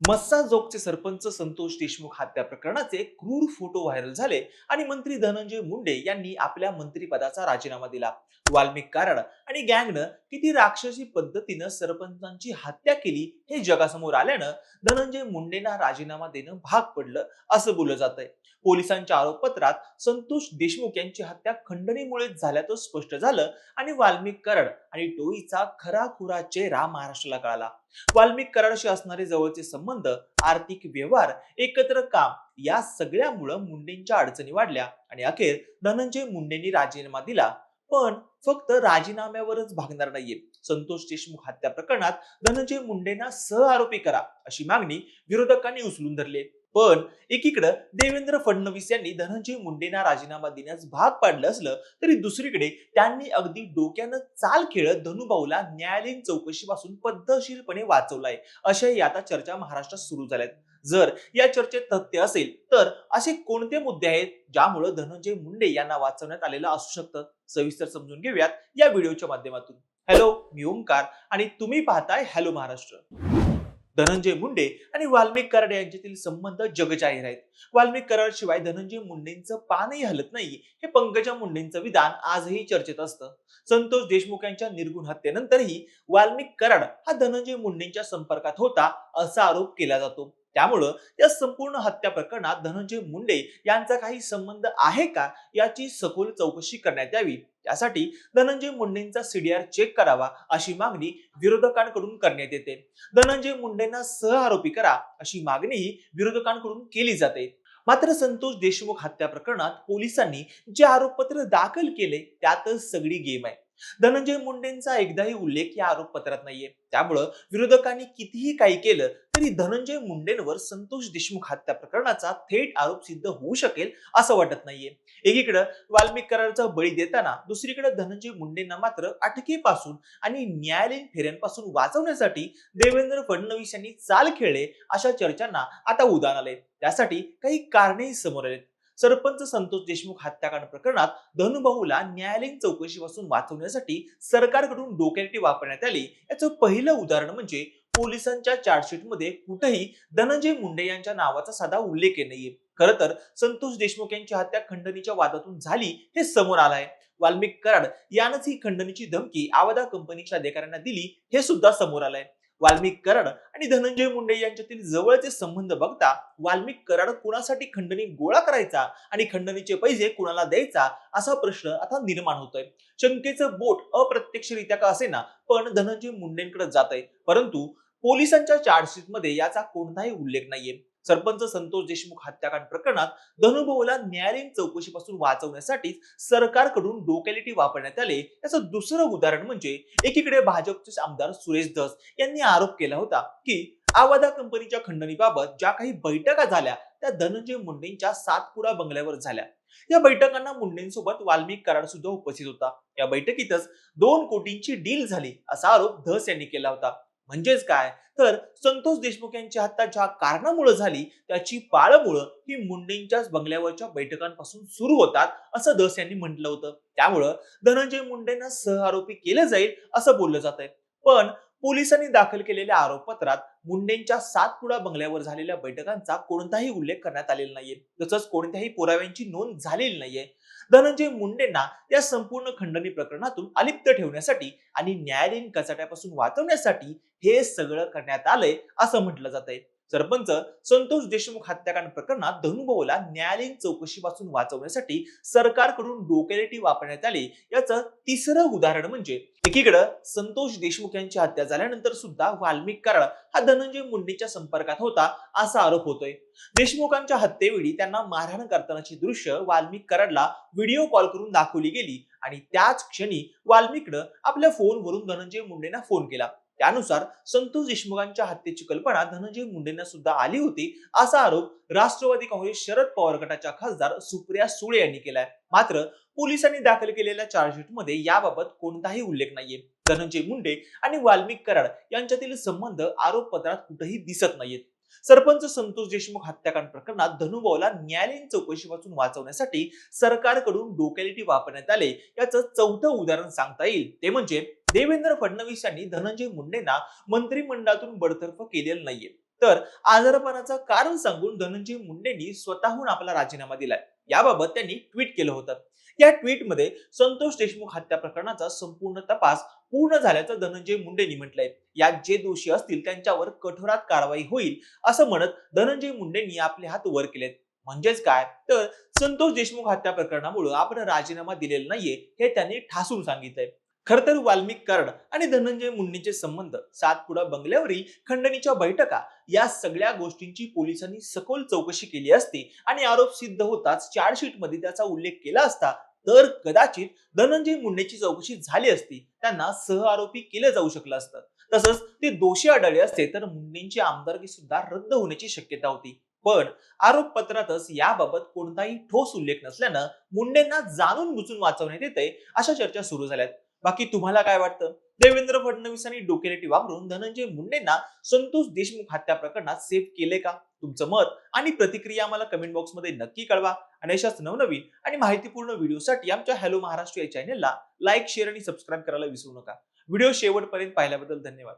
मस्साजोगचे सरपंच संतोष देशमुख हत्या प्रकरणाचे क्रूर फोटो व्हायरल झाले आणि मंत्री धनंजय मुंडे यांनी आपल्या मंत्रिपदाचा राजीनामा दिला. वाल्मिक कराड आणि गँगनं किती राक्षसी पद्धतीनं सरपंचांची हत्या केली हे जगासमोर आल्यानं धनंजय मुंडेंना राजीनामा देणं भाग पडलं असं बोललं जात आहे पोलिसांच्या आरोपपत्रात संतोष देशमुख यांची हत्या खंडणीमुळेच झाल्याचं स्पष्ट झालं आणि वाल्मिक कराड आणि टोईचा खराखुरा चेहरा महाराष्ट्राला कळाला. वाल्मिक कराडशी असणारे जवळचे संबंध आर्थिक व्यवहार एकत्र काम या सगळ्यामुळं मुंडेंच्या अडचणी वाढल्या. आणि अखेर धनंजय मुंडेंनी राजीनामा दिला. पण फक्त राजीनाम्यावरच भागणार नाहीये. संतोष देशमुख हत्या प्रकरणात धनंजय मुंडेंना सह आरोपी करा अशी मागणी विरोधकांनी उचलून धरली पण एकीकडे देवेंद्र फडणवीस यांनी धनंजय मुंडेंना राजीनामा देण्यास भाग पाडलं असलं तरी दुसरीकडे त्यांनी अगदी डोक्यानं चाल खेळत धनुभाऊला न्यायालयीन चौकशीपासून पद्धतशीरपणे वाचवलाय अशाही आता चर्चा महाराष्ट्रात सुरू झाल्यात. जर या चर्चेत तथ्य असेल तर असे कोणते मुद्दे आहेत ज्यामुळे धनंजय मुंडे यांना वाचवण्यात आलेलं असू शकतं? सविस्तर समजून घेऊयात या व्हिडिओच्या माध्यमातून. हॅलो मी ओमकार आणि तुम्ही पाहताय हॅलो महाराष्ट्र. धनंजय मुंडे आणि वाल्मिक कराड यांच्यातील संबंध जगजाहीर आहेत. वाल्मिक कराड शिवाय धनंजय मुंडेंचं पानही हलत नाही हे पंकजा मुंडेंचं विधान आजही चर्चेत असतं. संतोष देशमुख यांच्या निर्गुण हत्येनंतरही वाल्मिक कराड हा धनंजय मुंडेंच्या संपर्कात होता असा आरोप केला जातो. त्यामुळं या संपूर्ण हत्या प्रकरणात धनंजय मुंडे यांचा काही संबंध आहे का? याची सखोल चौकशी करण्यात यावी. त्यासाठी धनंजय मुंडेंचा सीडीआर चेक करावा अशी मागणी विरोधकांकडून करण्यात येते. धनंजय मुंडेंना सह आरोपी करा अशी मागणीही विरोधकांकडून केली जाते. मात्र संतोष देशमुख हत्या प्रकरणात पोलिसांनी जे आरोपपत्र दाखल केले त्यातच सगळी गेम आहे. धनंजय मुंडेंचा एकदाही उल्लेख या आरोपपत्रात नाहीये. त्यामुळं विरोधकांनी कितीही काही केलं तरी धनंजय मुंडेंवर संतोष देशमुख हत्या प्रकरणाचा थेट आरोप सिद्ध होऊ शकेल असं वाटत नाहीये. एकीकडे वाल्मिक कराराचा बळी देताना दुसरीकडे धनंजय मुंडेंना मात्र अटकेपासून आणि न्यायालयीन फेऱ्यांपासून वाचवण्यासाठी देवेंद्र फडणवीस यांनी चाल खेळले अशा चर्चांना आता उदाहरण आले त्यासाठी काही कारणेही समोर आलेत. सरपंच संतोष देशमुख हत्याकांड प्रकरणात धनुभाऊला न्यायालयीन चौकशीपासून वाचवण्यासाठी सरकारकडून डोक्याटी वापरण्यात आली. याचं पहिलं उदाहरण म्हणजे पोलिसांच्या चार्जशीटमध्ये कुठेही धनंजय मुंडे यांच्या नावाचा साधा उल्लेख नाहीये. खर तर संतोष देशमुख यांची हत्या खंडणीच्या वादातून झाली हे समोर आलंय. वाल्मिक कराड यानंच ही खंडणीची धमकी आवदा कंपनीच्या अधिकाऱ्यांना दिली हे सुद्धा समोर आलंय. वाल्मिक कराड आणि धनंजय मुंडे यांच्यातील जवळचे संबंध बघता वाल्मिक कराड कुणासाठी खंडणी गोळा करायचा आणि खंडणीचे पैसे कुणाला द्यायचा असा प्रश्न आता निर्माण होतोय. शंकेचं बोट अप्रत्यक्षरित्या का असेना पण धनंजय मुंडेंकडे जात आहे परंतु पोलिसांच्या चार्जशीटमध्ये याचा कोणताही उल्लेख नाहीये. सरपंच संतोष देशमुख हत्याकांड प्रकरणात धनुभाऊला न्यायालयीन चौकशीपासून वाचवण्यासाठी सरकारकडून डोकॅलिटी वापरण्यात आले. याचं दुसरं उदाहरण म्हणजे एकीकडे भाजपचे आमदार सुरेश धस यांनी आरोप केला होता की आवादा कंपनीच्या खंडणीबाबत ज्या काही बैठका झाल्या त्या धनंजय मुंडेंच्या सातपुडा बंगल्यावर झाल्या. या बैठकांना मुंडेंसोबत वाल्मिक कराड सुद्धा उपस्थित होता. या बैठकीतच दोन कोटींची डील झाली असा आरोप धस यांनी केला होता. म्हणजेच काय? तर संतोष देशमुख यांची हत्या ज्या कारणामुळे झाली त्याची पाळमुळं ही मुंडेंच्याच बंगल्यावरच्या बैठकांपासून सुरू होतात असं दस यांनी म्हटलं होतं. त्यामुळं धनंजय मुंडेंना सह आरोपी केलं जाईल असं बोललं जात आहे पण पोलिसांनी दाखल केलेल्या आरोपपत्रात मुंडेंच्या सातपुडा बंगल्यावर झालेल्या बैठकांचा कोणताही उल्लेख करण्यात आलेला नाहीये. तसंच कोणत्याही पुराव्यांची नोंद झालेली नाहीये. धनंजय मुंडेंना या संपूर्ण खंडणी प्रकरणातून अलिप्त ठेवण्यासाठी आणि न्यायालयीन कचाट्यापासून वाचवण्यासाठी हे सगळं करण्यात आलंय असं म्हटलं जात आहे सरपंच संतोष देशमुख हत्याकांड प्रकरणात धनुभाऊला न्यायालयीन चौकशीपासून वाचवण्यासाठी सरकारकडून डोकेलेटी वापरण्यात आली. याचं तिसरं उदाहरण म्हणजे एकीकडे संतोष देशमुख यांची हत्या झाल्यानंतर सुद्धा वाल्मिक कराड हा धनंजय मुंडेच्या संपर्कात होता असा आरोप होतोय. देशमुखांच्या हत्येवेळी त्यांना मारहाण करतानाची दृश्य वाल्मिक कराडला व्हिडिओ कॉल करून दाखवली गेली आणि त्याच क्षणी वाल्मिकनं आपल्या फोनवरून धनंजय मुंडेंना फोन केला. त्यानुसार संतोष देशमुखांच्या हत्येची कल्पना धनंजय मुंडेंना सुद्धा आली होती असा आरोप राष्ट्रवादी काँग्रेस शरद पवार गटाच्या खासदार सुप्रिया सुळे यांनी केलाय. मात्र पोलिसांनी दाखल केलेल्या चार्जशीटमध्ये याबाबत कोणताही उल्लेख नाहीये. धनंजय मुंडे आणि वाल्मिक कराड यांच्यातील संबंध आरोपपत्रात कुठेही दिसत नाहीयेत. सरपंच संतोष देशमुख हत्याकांड प्रकरणात धनुभाऊला न्यायालयीन चौकशीपासून वाचवण्यासाठी सरकारकडून डोकॅलिटी वापरण्यात आले याचं चौथं उदाहरण सांगता येईल. ते म्हणजे देवेंद्र फडणवीस यांनी धनंजय मुंडेंना मंत्रिमंडळातून बडतर्फ केलेलं नाहीये. तर आजारपणाचं कारण सांगून धनंजय मुंडेंनी स्वतःहून आपला राजीनामा दिलाय. याबाबत त्यांनी ट्विट केलं होतं. या ट्विटमध्ये संतोष देशमुख हत्या प्रकरणाचा संपूर्ण तपास पूर्ण झाल्याचं धनंजय मुंडेंनी म्हटलंय. यात जे दोषी असतील त्यांच्यावर कठोरात कारवाई होईल असं म्हणत धनंजय मुंडेंनी आपले हात वर केलेत. म्हणजेच काय? तर संतोष देशमुख हत्या प्रकरणामुळे आपण राजीनामा दिलेला नाहीये हे त्यांनी ठासून सांगितलंय. खर तर वाल्मिक कर्ड आणि धनंजय मुंडेंचे संबंध सातपुडा बंगल्यावरील खंडणीच्या बैठका या सगळ्या गोष्टींची पोलिसांनी सखोल चौकशी केली असती आणि आरोप सिद्ध होताच चार्जशीटमध्ये त्याचा उल्लेख केला असता तर कदाचित धनंजय मुंडेची चौकशी झाली असती त्यांना सह आरोपी केलं जाऊ शकलं असतं. तसंच ते दोषी आढळले असते तर मुंडेंची आमदारकी सुद्धा रद्द होण्याची शक्यता होती. पण आरोपपत्रातच याबाबत कोणताही ठोस उल्लेख नसल्यानं मुंडेंना जाणून बुजून वाचवण्यात येते अशा चर्चा सुरू झाल्यात. बाकी तुम्हाला काय वाटतं? देवेंद्र फडणवीसांनी डोकेलेटी वापरून धनंजय मुंडेंना संतोष देशमुख हत्या प्रकरणात सेव्ह केले का? तुमचं मत आणि प्रतिक्रिया आम्हाला कमेंट बॉक्समध्ये नक्की कळवा. आणि अशाच नवनवीन आणि माहितीपूर्ण व्हिडिओसाठी आमच्या हॅलो महाराष्ट्र या चॅनेलला लाईक शेअर आणि सबस्क्राईब करायला विसरू नका. व्हिडिओ शेवटपर्यंत पाहिल्याबद्दल धन्यवाद.